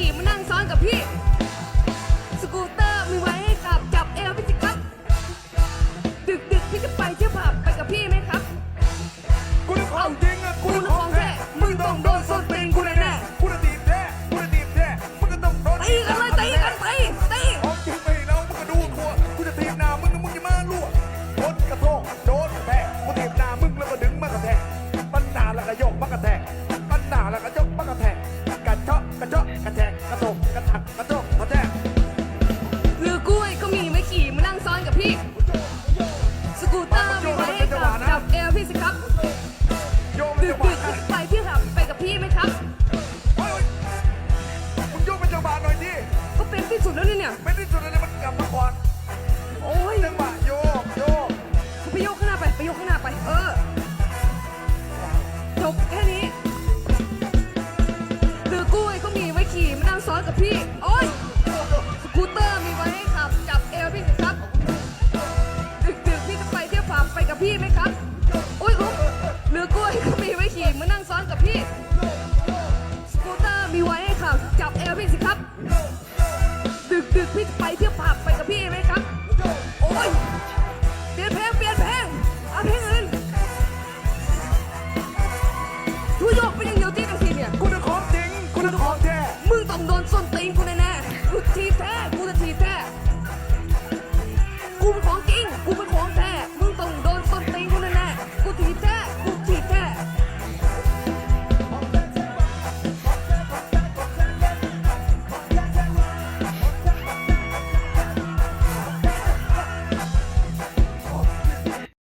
ขี่มานั่งซ้อนกับพี่ สกูตเตอร์มีไว้ให้ขับจับเอวพี่สิครับ ดึกดึกพี่จะไปเที่ยวผับไป กระเชาะกระแทกกระโดกกระถักกระโดกกระแทกหรือกล้วยก็มีไว้ขี่มานั่งซ้อนกับพี่ สกูตเตอร์มีไว้ให้ขับจับเอวพี่สิครับโยกเป็นดึจักงหดึวะกๆพี่จะไปเที่ยวผับไปกับพี่ไหมครับ เฮ้ยมึงโยกเป็นจังหวะหน่อยดิก็เป็นที่สุดแล้วนี่เนี่ย ไม่ได้สุดเลยมันกลับมาก่อนโอ้ยจังหวะโยกโยกไปโยกข้างหน้าไปไปโยกข้างหน้าไป เออจบแค่นี้หรือกล้วยก็มีไว้ขี่มานั่ง ซ้อนกับพี่ โอ้ยสกูตเตอร์มีไว้ให้ขับ จับเอวพี่สิครับ ดึกดึกพี่จะไปเที่ยวผับไปกับพี่ไหมครับโอ้ยอุ๊ยหรือกล้วยก็มีไว้ขี่มานั่งซ้อนกับพี่ สกูตเตอร์มีไว้ให้ขับ จับเอวพี่สิครับ ดึกดึกพี่จะไปเที่ยวผับไปกับพี่ไหมครับ โอ้ยเปลี่ยนเพ ทีแท้กูจะทีแท้กูเป็นของจริง